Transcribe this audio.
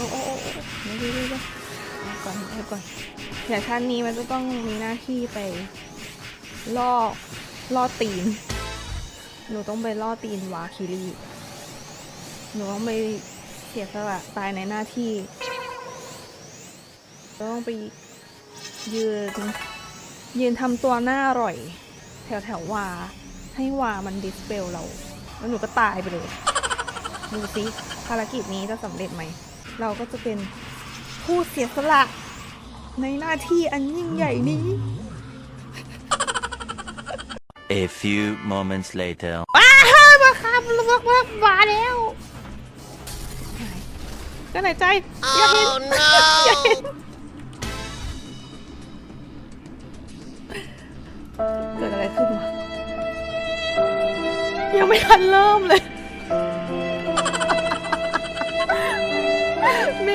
อ้โอ้โอ้โอ้เดี๋ยวเดี๋ยวเดี๋ยวเอาก่อนเอาก่อนเดี๋ยวชั้นนี้มันจะต้องมีหน้าที่ไปล่อล่อตีน หนูต้องไปล่อตีนวาคิรีหนูต้องไปเสียสละตายในหน้าที่ ต้องไปยืนยืนทำตัวหน้าอร่อย แถวแถววา ให้วามันดิสเปลเรา แล้วหนูก็ตายไปเลย ดูสิภารกิจนี้จะสำเร็จไหม เราก็จะเป็นผู้เสียสละในหน้าที่อันยิ่งใหญ่นี้ A few moments later. ว้าวมาครับลูกมามาแล้ว ก็ไหนใจ อย่าเห็นอย่าเห็นเกิดอะไรขึ้นวะยังไม่ทันเริ่มเลย ม